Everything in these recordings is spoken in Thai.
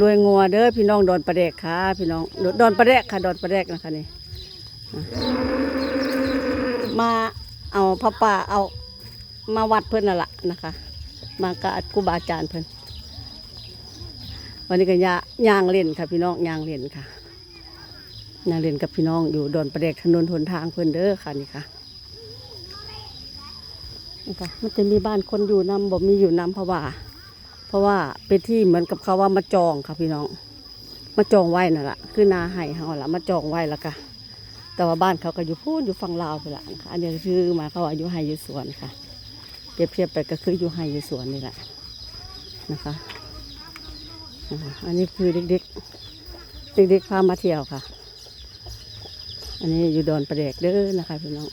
รวยงัวเด้อพี่น้องดอนประแดกค่ะพี่น้องดอนประแดกค่ะดอนประแดกนะคะนี่มาเอาพระป่าเอามาวัดเพิ่อนน่ะล่ะนะคะ มากับครูบาอาจารย์เพิ่อนวันนี้ก็ยาย่างเล่นค่ะพี่น้องย่างเล่นค่ะย่างเล่นกับพี่น้องอยู่ดอนประแดกถนนหนทางเพิ่อนเด้อค่ะนี่ค่ะนี่ค่ะมันจะมีบ้านคนอยู่นำบ่มีอยู่นำเพระว่า เพราะว่าเป็นที่เหมือนกับเขาว่ามาจองค่ะพี่น้อง มาจองไว้นั่นแหละคือนาไห้เฮาละมาจองไว้แล้วก็แต่ว่าบ้านเขาก็อยู่พูดอยู่ฝั่งลาวไปละนะคะอันนี้คือมาเขามว่ายู่ไห้อยู่สวนค่ะเปรียบเทียบไปก็คืออยู่ไห้อยู่สวนนี่แหละนะคะอันนี้คือเด็กๆเด็กๆพามาเที่ยวค่ะ อันนี้อยู่ดอนประเดกเด้อนะคะพี่น้อง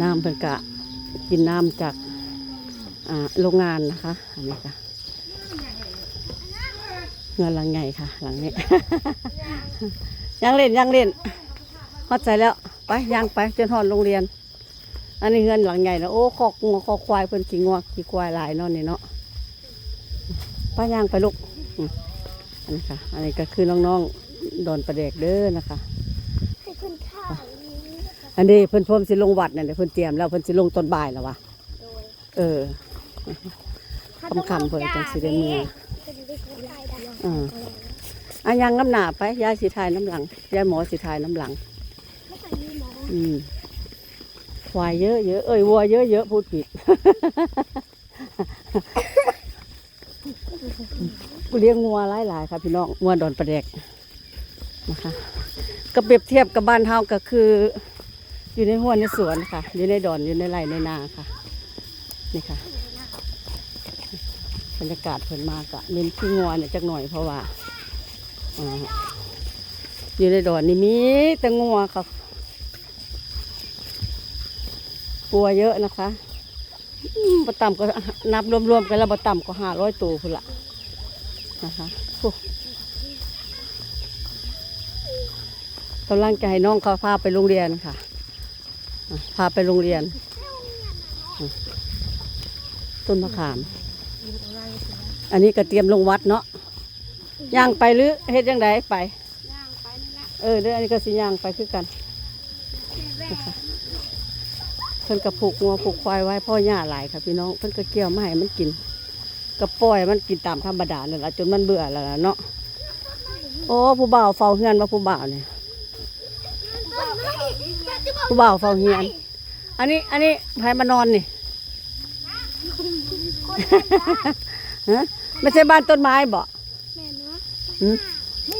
น้ำเป็นกะ กินน้ำจากโรงงานนะคะอันนี้ค่ะเงินหลังใหญ่ค่ะ หลังนี้ ยังเล่นยังเล่นฮอดใจแล้วไปยังไปจนหอดโรงเรียน อันนี้เงินหลังใหญ่นะโอ้คอกงัวคอกควายเพิ่นขี่งัวขี่ควายหลายนอนนี่เนาะไป้าย่างไปลูกอันนี้ค่ะ อันนี้ก็คือน้องๆดอนประเด็กเด้อนะคะ อันนี้เพิ่นพรมสิลงวัดเนี่ยเดี๋ยวเพิ่นเตรียมแล้วเพิ่นสิลงตอนบ่ายแล้ววะโดยเออคำคำเพิ่นจังสิได้เมื่อเพิ่นได้คนได้ได้อ่าอันยังน้ำหนาไปยายสีทายน้ำหลังยายหมอสีทายน้ำหลังไม่ใช่มีหมออืมควายเยอะเยอะเอ้ยวัวเยอะเยอะพูดผิดเลี้ยงงัวหลายหลายๆค่ะพี่น้องงัวดอนประแดกนะคะก็เปรียบเทียบกับบ้านเฮาก็คือ อยู่ในห้วนในสวนค่ะ อยู่ในดอนอยู่ในไร่ในนาค่ะ นี่ค่ะ บรรยากาศเพิ่นมากอะเน้นขี้งัวเนี่ยจักหน่อยเพราะว่าอยู่ในดอนนี่มีแต่งัวค่ะกลัวเยอะนะคะบ่ต่ำก็นับรวมๆกันแล้วบ่ต่ำก็ห้าร้อยตัวพุ่นละนะคะกำลังจะให้น้องเขาพาไปโรงเรียนค่ะ พาไปโรงเรียนอะต้นมะขาม อันนี้ก็เตรียมลงวัดเนาะย่างไปหรือเฮ็ดยังไงไปย่างไปนั่นแหละเออเด้ออันนี้ก็สิย่างไปคือกันนะคะเพิ่นก็ผูกงัวผูกควายไว้พ่อหญ้าหลายค่ะพี่น้องเพิ่นก็เกี่ยวมาให้มันกินก็ปล่อยมันกินตามธรรมดานั่นแหละจนมันเบื่อแล้วล่ะเนาะโอ้ผู้บ่าวเฝ้าเฮือนว่าผู้บ่าวเนี่ย ผู้บ่าวเฝ้าเฮือนอันนี้ อันนี้ใครมานอนนี่ฮะไม่ใช่บ้านต้นไม้บ่แม่เนาะหืม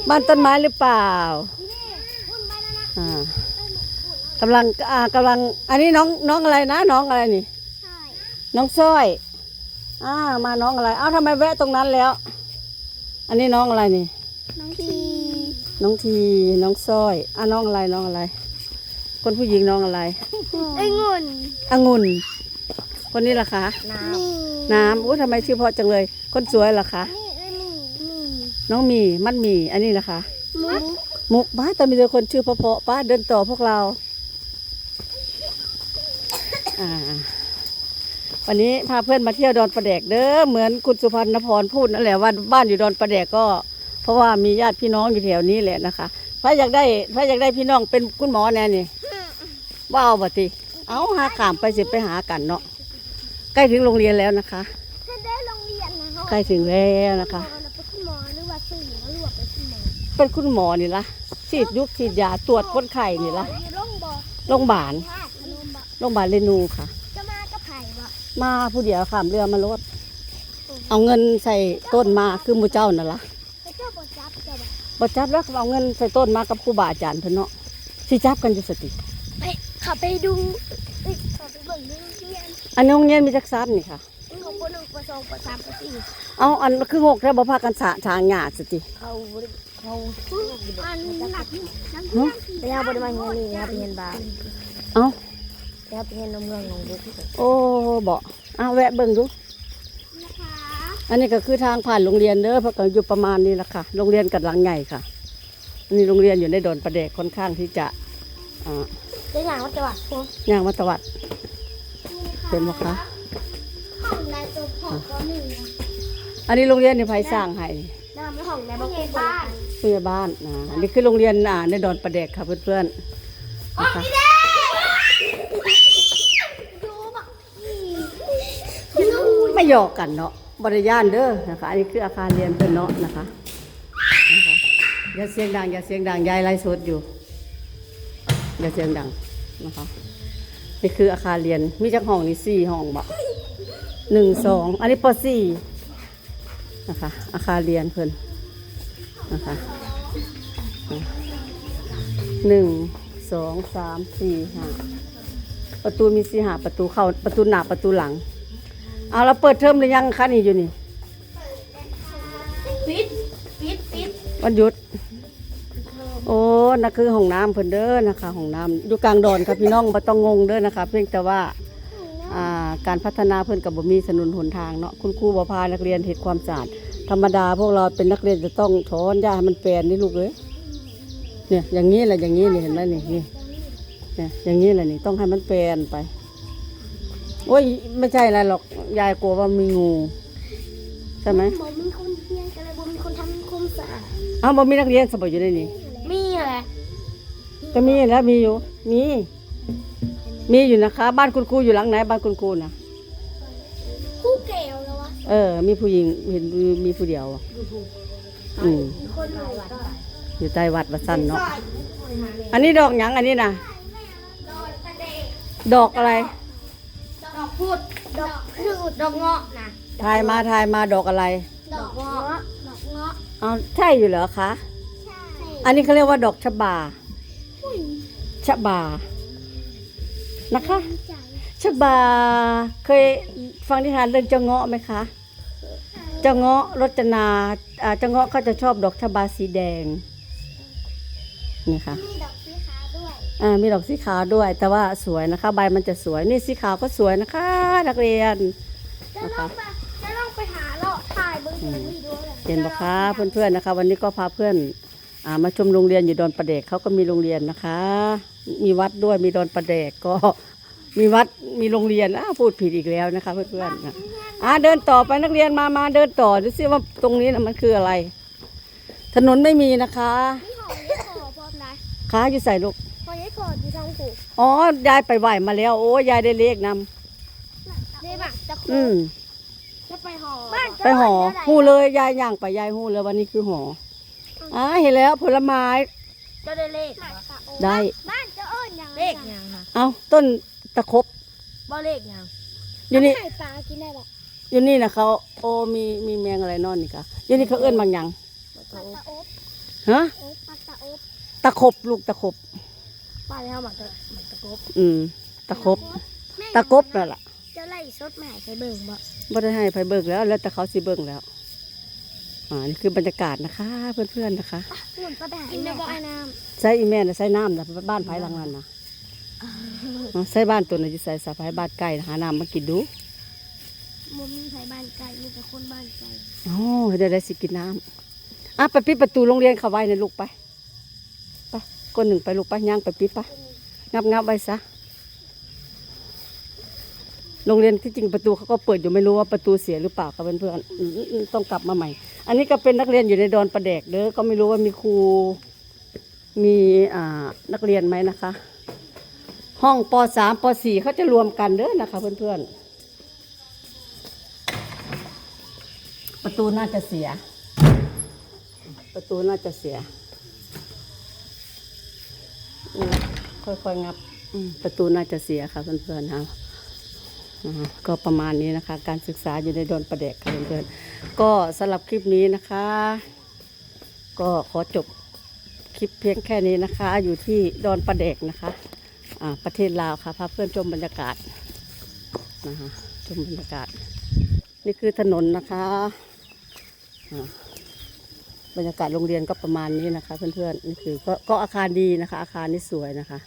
บ้านต้นไม้หรือเปล่านี่พุ่นไปแล้วนะอ่ากำลังอ่ากำลัง อันนี้น้องน้องอะไรนะ น้องอะไรนี่ใช่น้องสร้อย อ่า มาน้องอะไร เอ้าทำไมแวะตรงนั้นแล้ว อันนี้น้องอะไรนี่ น้องที น้องที น้องสร้อย อ่าน้องอะไร น้องอะไร คนผู้หญิงน้องอะไรไอ้งุ่นองุ่น คนนี้ล่ะคะน้น้ำอู้ทำไมชื่อเพราะจังเลย คนสวยล่ะคะำนี่ไอ้หมีหมีน้องหมีมันหมีอันนี้ล่ะคะ มุกมุกบ้าแต่มีแต่คนชื่อเพราะๆป้าเดินต่อพวกเรา อ่า วันนี้พาเพื่อนมาเที่ยวดอนประแดกเด้อเหมือนคุณสุพรรณพรพูดนั่นแหละว่าบ้านอยู่ดอนประแดกก็ เพราะว่ามีญาติพี่น้องอยู่แถวนี้แหละนะคะ ถ้าอยากได้ ถ้าอยากได้พี่น้องเป็นคุณหมอแน่นี่ ว่าเอาบัติ เอาหาขามไปสิไปหากันเนาะ ใกล้ถึงโรงเรียนแล้วนะคะ ถ้าได้โรงเรียนนะเขาใกล้ถึงแล้วนะคะเป็นคุณหมอหรือว่าสื่อหรือว่าเป็นคุณหมอเป็นคุณหมอนี่ละฉีดยุกฉีดยาตรวจคนไข้นี่ละอยู่โรงพยาบาลโรงพยาบาลธาตุพนมบะโรงพยาบาลเรนูค่ะ จะมากระไผ่บะมาผู้เดียวขามเรือมาลดเอาเงินใส่ต้นมาคือหมูเจ้านั่นละพระเจ้าบทจับเจ้าบะบ่จับแล้วเอาเงินใส่ต้นมากับครูบาอาจารย์เพิ่นเนาะสิจับกันอยู่สติไป ขับไปดูเอ้ยขับไปเบิ่งดูโรงเรียนอันนี้โรงเรียนมีจักซันนี่ค่ะของปหนึ่งปสองปสามปสี่เอาอันคือหกแล้วบ่พากันสะทางหญ้าสติเขาเขาอันหนักน้ำหึไปเอาบริมาเฮียนี่ครับเฮียนบาเอาครับเฮียนนมเมืองของบุกโอ้บ่เอาแวะเบิ่งดู นะคะอันนี้ก็คือทางผ่านโรงเรียนเด้อเพราะก็อยู่ประมาณนี้ละค่ะ โรงเรียนกัดหลังใหญ่ค่ะอันนี้โรงเรียนอยู่ในดอนประเดกค่อนข้างที่จะอ่า ตัวอย่างว่าจะว่าผมย่างมาตวัดนี่นะคะเป็นบ่คะห้องนั้นจบของปหนึ่งนะอันนี้โรงเรียนในภัยสร้างให้น้ำของในบ้านผู้ใหญ่บ้านนะอันนี้คือโรงเรียนอ่าในดอนประเดกค่ะเพื่อนๆนะคะดูบักไม่หยอกกันเนาะบริยานเด้อนะคะ อันนี้คืออาคารเรียนเพื่อนเนาะนะคะนะคะอย่าเสียงดังอย่าเสียงดังยายไลฟ์สดอยู่ อย่าเสียงดังนะคะนี่คืออาคารเรียนมีจักห้องนี่สี่ห้องบอกหนึ่งสองอันนี้ปสี่นะคะ อาคารเรียนเพื่อนนะคะหนึ่งสองสามสี่ห้าประตูมีสี่ห้าประตูเข้าประตูหน้าประตูหลัง เอาเราเปิดเทอมหรือยังคะนี่อยู่นี่ปิดปิดปิดวันหยุด โอ้นั่นคือห้องน้ำเพิ่นเด้อนะคะห้องน้ำอยู่กลางดอนครับพี่น้องบ่ต้องงงเด้อนะคะ เพียงแต่ว่าอ่าการพัฒนาเพิ่นกับบ่มีสนุนหนทางเนาะคุณครูบ่พานักเรียนเฮ็ดความสะอาดธรรมดาพวกเราเป็นนักเรียนจะต้องถอนหญ้าให้มันแปลนนี่ลูกเอ้ยเนี่ยอย่างนี้แหละอย่างนี้นี่เห็นไหมนี่นี่เนี่ยอย่างนี้แหละนี่ต้องให้มันแปลนไปโอ้ยไม่ใช่อะไรหรอกยายกลัวว่ามีงูใช่ไหมบ่มีคนเพียงกันเลยบ่มีคนทำความสะอาดอ้าวบ่มีนักเรียนสบอยู่ในนี้มีอะไร ก็มีแล้วมีอยู่ มี มีอยู่นะคะ บ้านคุณครูอยู่หลังไหน บ้านคุณครูนะคู่แก้วแล้ววะเออ มีผู้หญิงเห็นมีผู้เดียวอะอืมคนหลายวัดอยู่ใต้วัดวัดสันเนาะอันนี้ดอกหยังอันนี้นะดอกตะเดกดอกอะไร ดอกพุดดอกพืชดอกเงาะนะทายมาทายมาดอกอะไร ดอกเงาะดอกเงาะเอาใช่อยู่เหรอคะใช่ อันนี้เขาเรียกว่าดอกชะบาอุ้ยชะบา นะคะดีใจชะบา เคยฟังนิทานเรื่องเจ้าเงาะไหมคะ เจ้าเงาะรจนาอ่าเจ้าเงาะเขาจะชอบดอกชะบาสีแดง นี่ค่ะ มีดอกสีขาวด้วย อ่า มีดอกสีขาวด้วย แต่ว่าสวยนะคะ ใบมันจะสวย นี่สีขาวก็สวยนะคะ นักเรียนจะลองไปจะลองไปหาเลาะถ่ายเบิ้งเบิ้งวิดีโอเลยเห็นปะคะเพื่อนๆนะคะ วันนี้ก็พาเพื่อนอ่า มาชมโรงเรียนอยู่ดอนประเดกเขาก็มีโรงเรียนนะคะ มีวัดด้วยมีดอนประเดกก็มีวัดมีโรงเรียนอ้าวพูดผิดอีกแล้วนะคะเพื่อนๆนะอ่าเดินต่อไปนักเรียนมามาเดินต่อดูซิว่าตรงนี้นะมันคืออะไร ถนนไม่มีนะคะนี่ของยี่ขอพร้อมนะค้าอยู่ใส่ลูกของยี่ขออยู่ทางผูกอ๋อยายไปไหวมาแล้ว โอ้ยายได้เลขนำได้บักจะอืมจะไปหอบ้านไปหอหูเลยยายย่างไปยายหูเลยวันนี้คือหอ อ่าเห็นแล้วผลไม้จะได้เลขได้ บ้านจะเอิ้นยังเลขยังค่ะเอาต้นตะครบบ่เลขยังอยู่นี่ไข่ปลากินได้หรออยู่นี่นะเขาโอ้มีมีแมงอะไรนอนนี่ค่ะอยู่นี่เขาเอื้อนบางอย่างปัตตะอบฮะอบปัตตะอบตะครบลูกตะครบป้าแล้วหมักตะหมักตะกบอืม ตะครบตะครบนั่นแหละจะไล่สดแม่ไปเบิ่งบ่บ่ได้ให้ไปเบิกแล้ว แล้วแต่เขาสิเบิ่งแล้ว อ่านี่คือบรรยากาศนะคะเพื่อนๆนะคะหุ่นปลาแดกินได้บ่ไอ้น้ใส่อีแม่น่ะใส่น้ำนะบ้านไผ่หลังนั้นนะอ่าใส่บ้านตัวน่ะจะใส่สะพายบ้านไก่หาน้ำมากินดูำบ่มีไผบ้านไก่มีแต่คนบ้านไก่โอ้เดี๋ยวได้สิกินน้ำอะไปปิดประตูโรงเรียนเขาไว้ในะลูกไปไปคนหนึ่งไปลูกไปย่างไปปิดไปงับงับไว้ซะ โรงเรียนที่จริงประตูเขาก็เปิดอยู่ไม่รู้ว่าประตูเสียหรือเปล่าครับเพื่อนๆต้องกลับมาใหม่ อันนี้ก็เป็นนักเรียนอยู่ในดอนประแดกเด้อก็ไม่รู้ว่ามีครูมีอ่านักเรียนไหมนะคะ ห้องปสามปสี่เขาจะรวมกันเด้อนะคะ เพื่อนๆ ประตูน่าจะเสีย ประตูน่าจะเสียค่อยๆงับประตูน่าจะเสียค่ะเพื่อนๆค่ะอ่า ก็ประมาณนี้นะคะ การศึกษาอยู่ในดอนประเดกค่ะเพื่อนๆก็สำหรับคลิปนี้นะคะ ก็ขอจบคลิปเพียงแค่นี้นะคะ อยู่ที่ดอนประเดกนะคะประเทศลาวค่ะพาเพื่อนชมบรรยากาศนะคะชมบรรยากาศ นี่คือถนนนะคะบรรยากาศโรงเรียนก็ประมาณนี้นะคะ เพื่อนๆนี่คือก็ก็อาคารดีนะคะ อาคารนี่สวยนะคะ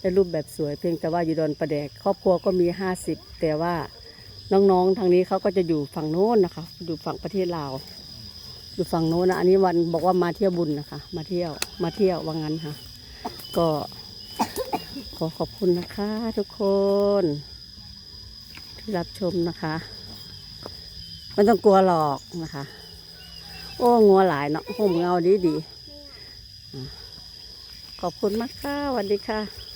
ได้รูปแบบสวยเพียงแต่ว่าอยู่ดอนประแดก ครอบครัวก็มีห้าสิบแต่ว่าน้องๆทางนี้เขาก็จะอยู่ฝั่งโน้นนะคะอยู่ฝั่งประเทศลาวอยู่ฝั่งโน้นนะอันนี้วันบอกว่ามาเที่ยวบุญนะคะ มาเที่ยวมาเที่ยวว่างั้นค่ะ ก็ขอขอบคุณนะคะ ทุกคนที่รับชมนะคะไม่ต้องกลัวหรอกนะคะ โอ้งัวหลายเนาะห่มเงาดีดีๆขอบคุณมากค่ะสวัสดีค่ะ